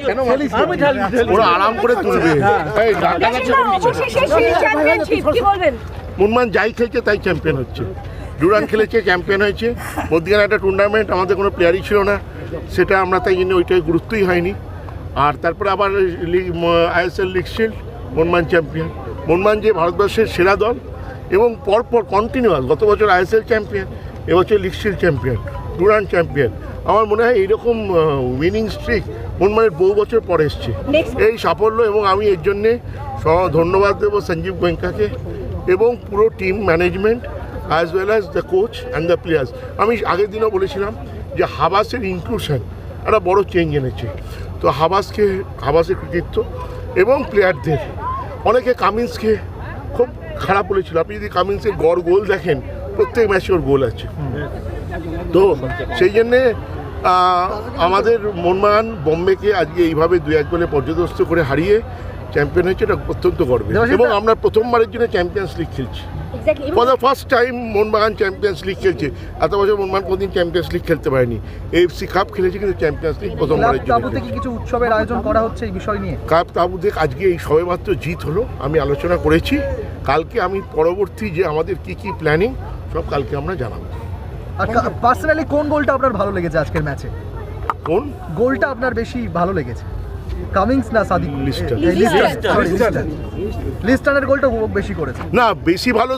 কেন ওরা আরাম করে তুলবে এই ঢাকা আছে অবশেষে সেই চ্যাম্পিয়নশিপ কি বলবেন মুনমান যাই খেলছে তাই চ্যাম্পিয়ন হচ্ছে ডুরান খেলেছে চ্যাম্পিয়ন হয়েছে মধ্যখানে একটা টুর্নামেন্ট আমাদের কোনো প্লেয়ারই ছিল না সেটা আমরা তাই জন্য ওইটাই গুরুত্বই হয়নি আর তারপরে আবার আইএসএল লিগ শিল্ড মনমান চ্যাম্পিয়ন মনমান যে ভারতবর্ষের সেরা দল এবং পরপর কন্টিনিউয়াস গত বছর আইএসএল চ্যাম্পিয়ন এবছর league shield champion Durand champion আমার মনে হয় এইরকম উইনিং স্ট্রিক মনমানের বহু বছর পরে এসছে। এই সাফল্য এবং আমি এর জন্যে ধন্যবাদ দেবো সঞ্জীব গোয়েঙ্কাকে এবং পুরো team management as well as the coach and the players আমি আগের দিনও বলেছিলাম যে হাবাসের ইনক্লুশন একটা বড় চেঞ্জ এনেছে। তো হাবাসকে হাবাসের কৃতিত্ব এবং প্লেয়ারদের অনেকে কামিন্সকে খুব খারাপ বলেছিল। আপনি যদি কামিন্সের গড় গোল দেখেন প্রত্যেক ম্যাচে ওর গোল আছে। তো সেই জন্যে আমাদের মনমান বোম্বেকে আজকে এইভাবে দু এক গোলে পর্যদস্ত করে হারিয়ে চ্যাম্পিয়ন হয়েছে এটা অত্যন্ত গর্বের। এবং আমরা প্রথমবারের জন্য চ্যাম্পিয়ন্স লিগ খেলছি। For the first time Mohun Bagan champions league খেলছে। এত বছর মোহনবাগান কোনদিন চ্যাম্পিয়ন্স লিগ খেলতে পারেনি। এফসি কাপ খেলেছে কিন্তু চ্যাম্পিয়ন্স লিগ প্রথমবারের জন্য কিছু উৎসবের আয়োজন করা হচ্ছে এই বিষয় নিয়ে? কাপ তাবুতে আজকে এই সবেমাত্র জিত হলো আমি আলোচনা করেছি। কালকে আমি পরবর্তী যে আমাদের কি কি প্ল্যানিং সব কালকে আমরা জানাব। পার্সোনালি কোন গোলটা আপনার ভালো লেগেছে আজকের ম্যাচে কোন? গোলটা আপনার বেশি ভালো লেগেছে? কামিংস না সাদিক। লিস্টারের গোলটা বেশি করেছে। না বেশি ভালো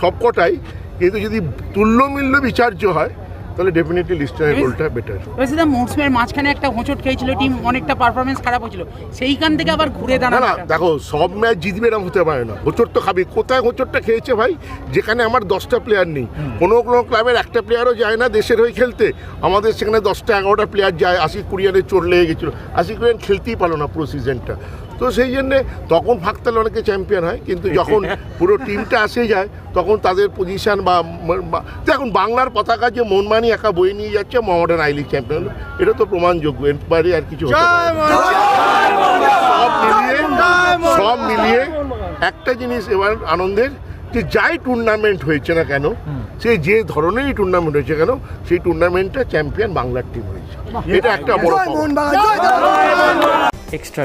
সবকটাই কিন্তু যদি তুল্যমূল্য বিচার্য হয় তাহলে ডেফিনেটলি লিস্টারের গোলটা বেটার বেশিদা মৌসুমের মাঝখানে একটা হোঁচট খেয়েছিল টিম অনেকটা পারফরমেন্স খারাপ হয়েছিল। সেইখান থেকে আবার ঘুরে দাঁড়ানো না দেখো সব ম্যাচ জিতবে এরকম হতে পারে না। হোচট তো খাবি। কোথায় হোচটটা খেয়েছে ভাই? যেখানে আমার দশটা প্লেয়ার নেই। কোনো কোনো ক্লাবের একটা প্লেয়ারও যায় না দেশের হয়ে খেলতে। আমাদের সেখানে দশটা এগারোটা প্লেয়ার যায়। আশি কুড়িয়ানের চোট লেগে গেছিল। আশি কুড়িয়ান খেলতেই পারল না পুরো সিজনটা তো সেই জন্যে তখন ফাঁকতালে অনেকে চ্যাম্পিয়ন হয় কিন্তু যখন পুরো টিমটা আসে যায় তখন তাদের পজিশন বা দেখুন বাংলার পতাকা যে মনমানি একা বয়ে নিয়ে যাচ্ছে মোহামেডান আই লিগ চ্যাম্পিয়ন এটা তো প্রমাণযোগ্য এর বাইরে আর কিছু হতে পারে না। সব মিলিয়ে সব মিলিয়ে একটা জিনিস এবার আনন্দের যে যাই টুর্নামেন্ট হয়েছে না কেন সে যে ধরনেরই টুর্নামেন্ট হয়েছে কেন সেই টুর্নামেন্টটা চ্যাম্পিয়ন বাংলার টিম হয়েছে। এটা একটা বড় খবর। extra